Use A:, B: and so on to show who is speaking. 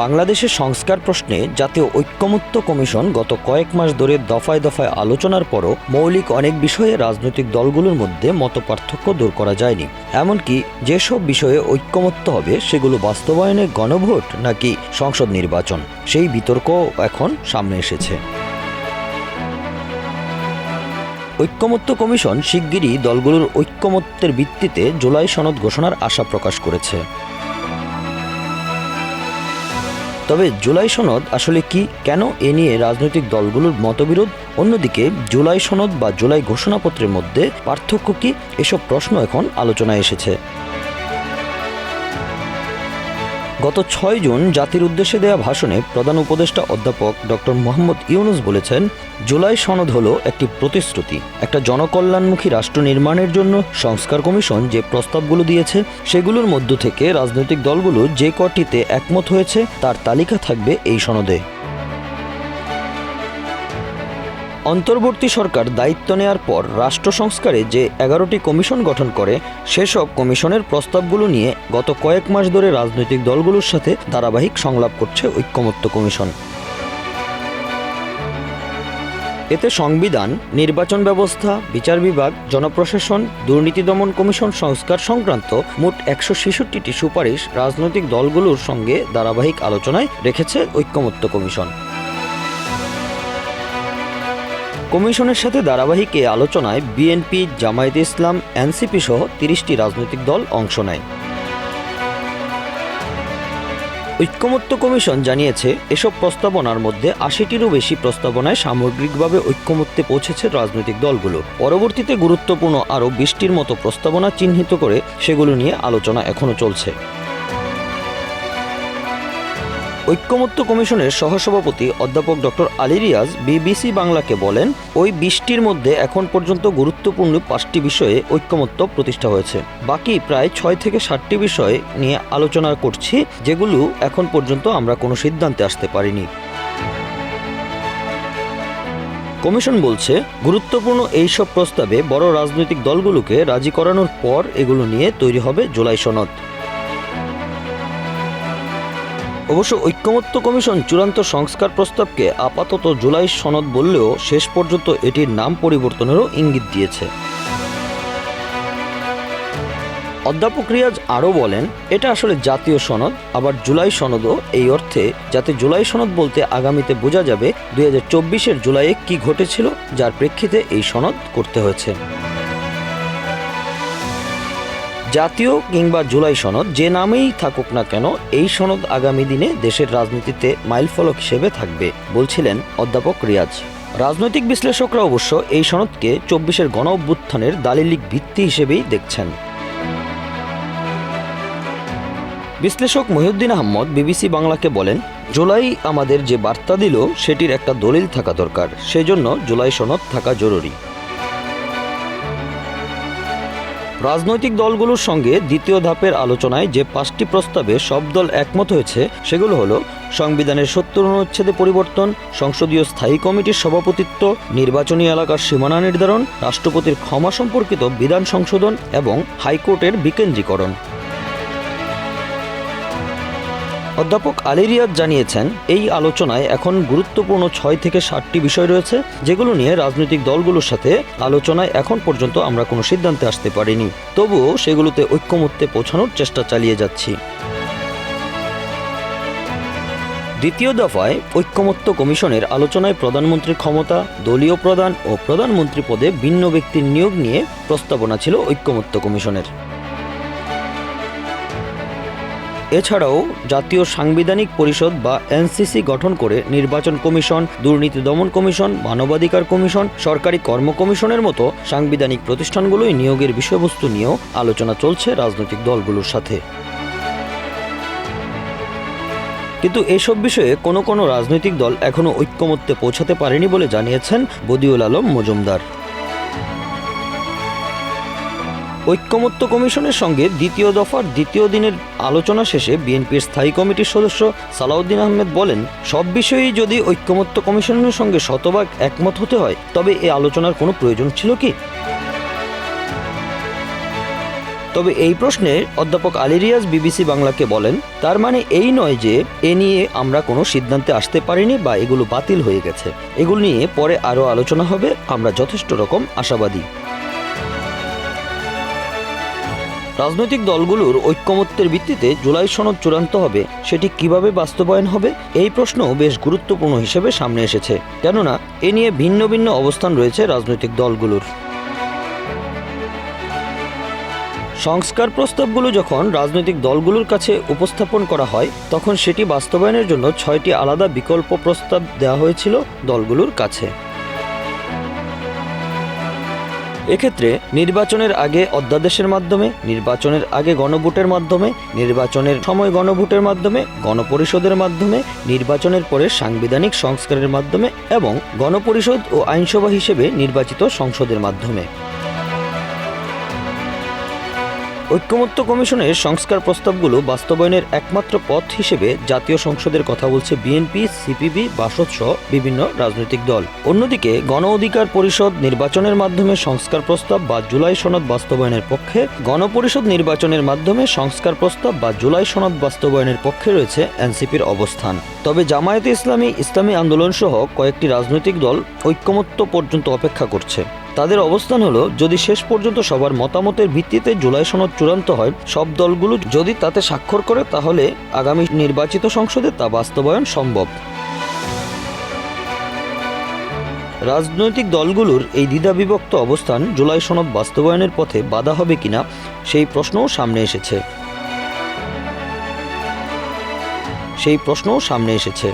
A: বাংলাদেশের সংস্কার প্রশ্নে জাতীয় ঐক্যমত্য কমিশন গত কয়েক মাস ধরে দফায় দফায় আলোচনার পরও মৌলিক অনেক বিষয়ে রাজনৈতিক দলগুলোর মধ্যে মতপার্থক্য দূর করা যায়নি। এমনকি যেসব বিষয়ে ঐক্যমত্য হবে, সেগুলো বাস্তবায়নে গণভোট নাকি সংসদ নির্বাচন, সেই বিতর্ক এখন সামনে এসেছে। ঐক্যমত্য কমিশন শিগগিরই দলগুলোর ঐক্যমত্যের ভিত্তিতে জুলাই সনদ ঘোষণার আশা প্রকাশ করেছে। তবে জুলাই সনদ আসলে কি, কেন এ নিয়ে রাজনৈতিক দলগুলোর মতবিরোধ? অন্যদিকে, জুলাই সনদ বা জুলাই ঘোষণাপত্রের মধ্যে পার্থক্য কি? এসব প্রশ্ন এখন আলোচনায় এসেছে। গত ছয় জুন জাতির উদ্দেশ্যে দেয়া ভাষণে প্রধান উপদেষ্টা অধ্যাপক ডক্টর মোহাম্মদ ইউনুস বলেছেন, জুলাই সনদ হল একটি প্রতিশ্রুতি, একটা জনকল্যাণমুখী রাষ্ট্র নির্মাণের জন্য সংস্কার কমিশন যে প্রস্তাবগুলো দিয়েছে, সেগুলোর মধ্য থেকে রাজনৈতিক দলগুলো যে কটিতে একমত হয়েছে, তার তালিকা থাকবে এই সনদে। অন্তর্বর্তী সরকার দায়িত্ব নেয়ার পর রাষ্ট্র সংস্কারে যে এগারোটি কমিশন গঠন করে, সেসব কমিশনের প্রস্তাবগুলো নিয়ে গত কয়েক মাস ধরে রাজনৈতিক দলগুলোর সাথে ধারাবাহিক সংলাপ করছে ঐক্যমত্য কমিশন। এতে সংবিধান, নির্বাচন ব্যবস্থা, বিচার বিভাগ, জনপ্রশাসন, দুর্নীতি দমন কমিশন সংস্কার সংক্রান্ত মোট একশো ছেষট্টিটি সুপারিশ রাজনৈতিক দলগুলোর সঙ্গে ধারাবাহিক আলোচনায় রেখেছে ঐক্যমত্য কমিশন। কমিশনের সাথে ধারাবাহিক এ আলোচনায় বিএনপি, জামায়াতে ইসলাম, এনসিপি সহ তিরিশটি রাজনৈতিক দল অংশ নেয়। ঐক্যমত্য কমিশন জানিয়েছে, এসব প্রস্তাবনার মধ্যে আশিটিরও বেশি প্রস্তাবনায় সামগ্রিকভাবে ঐক্যমত্যে পৌঁছেছে রাজনৈতিক দলগুলো। পরবর্তীতে গুরুত্বপূর্ণ আরও বিশটির মতো প্রস্তাবনা চিহ্নিত করে সেগুলো নিয়ে আলোচনা এখনও চলছে। ঐক্যমত্য কমিশনের সহসভাপতি অধ্যাপক ডক্টর আলী রিয়াজ বিবিসি বাংলাকে বলেন, ওই বিশটির মধ্যে এখন পর্যন্ত গুরুত্বপূর্ণ পাঁচটি বিষয়ে ঐক্যমত্য প্রতিষ্ঠা হয়েছে। বাকি প্রায় ছয় থেকে ষাটটি বিষয় নিয়ে আলোচনা করছি, যেগুলো এখন পর্যন্ত আমরা কোনো সিদ্ধান্তে আসতে পারিনি। কমিশন বলছে, গুরুত্বপূর্ণ এইসব প্রস্তাবে বড় রাজনৈতিক দলগুলোকে রাজি করানোর পর এগুলো নিয়ে তৈরি হবে জুলাই সনদ। অবশ্য ঐক্যমত্য কমিশন চূড়ান্ত সংস্কার প্রস্তাবকে আপাতত জুলাই সনদ বললেও শেষ পর্যন্ত এটির নাম পরিবর্তনেরও ইঙ্গিত দিয়েছে। অধ্যাপক রিয়াজ আরও বলেন, এটা আসলে জাতীয় সনদ, আবার জুলাই সনদও এই অর্থে, যাতে জুলাই সনদ বলতে আগামীতে বোঝা যাবে দুই হাজার জুলাইয়ে কী ঘটেছিল, যার প্রেক্ষিতে এই সনদ করতে হয়েছে। জাতীয় কিংবা জুলাই সনদ যে নামেই থাকুক না কেন, এই সনদ আগামী দিনে দেশের রাজনীতিতে মাইলফলক হিসেবে থাকবে, বলছিলেন অধ্যাপক রিয়াজ। রাজনৈতিক বিশ্লেষকরা অবশ্য এই সনদকে চব্বিশের গণ অভ্যুত্থানের দালিলিক ভিত্তি হিসেবেই দেখছেন। বিশ্লেষক মহিউদ্দিন আহমদ বিবিসি বাংলাকে বলেন, জুলাই আমাদের যে বার্তা দিল, সেটির একটা দলিল থাকা দরকার, সেজন্য জুলাই সনদ থাকা জরুরি। রাজনৈতিক দলগুলোর সঙ্গে দ্বিতীয় ধাপের আলোচনায় যে পাঁচটি প্রস্তাবে সব দল একমত হয়েছে, সেগুলো হলো সংবিধানের সত্তর অনুচ্ছেদে পরিবর্তন, সংসদীয় স্থায়ী কমিটির সভাপতিত্ব, নির্বাচনী এলাকার সীমানা নির্ধারণ, রাষ্ট্রপতির ক্ষমা সম্পর্কিত বিধান সংশোধন এবং হাইকোর্টের বিকেন্দ্রীকরণ। অধ্যাপক আলী রিয়াদ জানিয়েছেন, এই আলোচনায় এখন গুরুত্বপূর্ণ ছয় থেকে ষাটটি বিষয় রয়েছে, যেগুলো নিয়ে রাজনৈতিক দলগুলোর সাথে আলোচনায় এখন পর্যন্ত আমরা কোনো সিদ্ধান্তে আসতে পারিনি। তবুও সেগুলোতে ঐক্যমত্যে পৌঁছানোর চেষ্টা চালিয়ে যাচ্ছি। দ্বিতীয় দফায় ঐক্যমত্য কমিশনের আলোচনায় প্রধানমন্ত্রীর ক্ষমতা, দলীয় প্রধান ও প্রধানমন্ত্রী পদে ভিন্ন ব্যক্তির নিয়োগ নিয়ে প্রস্তাবনা ছিল ঐক্যমত্য কমিশনের। এছাড়াও জাতীয় সাংবিধানিক পরিষদ বা এনসিসি গঠন করে নির্বাচন কমিশন, দুর্নীতি দমন কমিশন, মানবাধিকার কমিশন, সরকারি কর্ম কমিশনের মতো সাংবিধানিক প্রতিষ্ঠানগুলোই নিয়োগের বিষয়বস্তু নিয়েও আলোচনা চলছে রাজনৈতিক দলগুলোর সাথে। কিন্তু এসব বিষয়ে কোনো কোনো রাজনৈতিক দল এখনও ঐক্যমত্যে পৌঁছাতে পারেনি বলে জানিয়েছেন বদিউল আলম মজুমদার। ঐক্যমত্য কমিশনের সঙ্গে দ্বিতীয় দফার দ্বিতীয় দিনের আলোচনা শেষে বিএনপির স্থায়ী কমিটির সদস্য সালাউদ্দিন আহমেদ বলেন, সব বিষয়েই যদি ঐক্যমত্য কমিশনের সঙ্গে শতভাগ একমত হতে হয়, তবে এ আলোচনার কোনো প্রয়োজন ছিল কি? তবে এই প্রশ্নে অধ্যাপক আলিরিয়াজ বিবিসি বাংলাকে বলেন, তার মানে এই নয় যে এ নিয়ে আমরা কোনো সিদ্ধান্তে আসতে পারিনি বা এগুলো বাতিল হয়ে গেছে। এগুলো নিয়ে পরে আরও আলোচনা হবে, আমরা যথেষ্ট রকম আশাবাদী। রাজনৈতিক দলগুলোর ঐক্যমত্যের ভিত্তিতে জুলাই সনদ চূড়ান্ত হবে, সেটি কীভাবে বাস্তবায়ন হবে? এই প্রশ্ন বেশ গুরুত্বপূর্ণ হিসেবে সামনে এসেছে। কেননা, এ নিয়ে ভিন্ন ভিন্ন অবস্থান রয়েছে রাজনৈতিক দলগুলোর। সংস্কার প্রস্তাবগুলো যখন রাজনৈতিক দলগুলোর কাছে উপস্থাপন করা হয়, তখন সেটি বাস্তবায়নের জন্য ছয়টি আলাদা বিকল্প প্রস্তাব দেওয়া হয়েছিল দলগুলোর কাছে। এক্ষেত্রে নির্বাচনের আগে অধ্যাদেশের মাধ্যমে, নির্বাচনের আগে গণভোটের মাধ্যমে, নির্বাচনের সময় গণভোটের মাধ্যমে, গণপরিষদের মাধ্যমে, নির্বাচনের পরে সাংবিধানিক সংস্কারের মাধ্যমে এবং গণপরিষদ ও আইনসভা হিসেবে নির্বাচিত সংসদের মাধ্যমে। ঐক্যমত্য কমিশনের সংস্কার প্রস্তাবগুলো বাস্তবায়নের একমাত্র পথ হিসেবে জাতীয় সংসদের কথা বলছে বিএনপি, সিপিবি বাসদ সহ বিভিন্ন রাজনৈতিক দল। অন্যদিকে, গণ অধিকার পরিষদ নির্বাচনের মাধ্যমে সংস্কার প্রস্তাব বা জুলাই সনদ বাস্তবায়নের পক্ষে, গণপরিষদ নির্বাচনের মাধ্যমে সংস্কার প্রস্তাব বা জুলাই সনদ বাস্তবায়নের পক্ষে রয়েছে এনসিপির অবস্থান। তবে জামায়াতে ইসলামী ইসলামী আন্দোলন সহ কয়েকটি রাজনৈতিক দল ঐক্যমত্য পর্যন্ত অপেক্ষা করছে। তাদের অবস্থান হলো, যদি শেষ পর্যন্ত সবার মতামতের ভিত্তিতে জুলাই সনদ চূড়ান্ত হয়, সব দলগুলো যদি তাতে স্বাক্ষর করে, তাহলে আগামী নির্বাচিত সংসদে তা বাস্তবায়ন সম্ভব। রাজনৈতিক দলগুলোর এই দ্বিধাবিভক্ত অবস্থান জুলাই সনদ বাস্তবায়নের পথে বাধা হবে কিনা, সেই প্রশ্নও সামনে এসেছে। সেই প্রশ্নও সামনে এসেছে।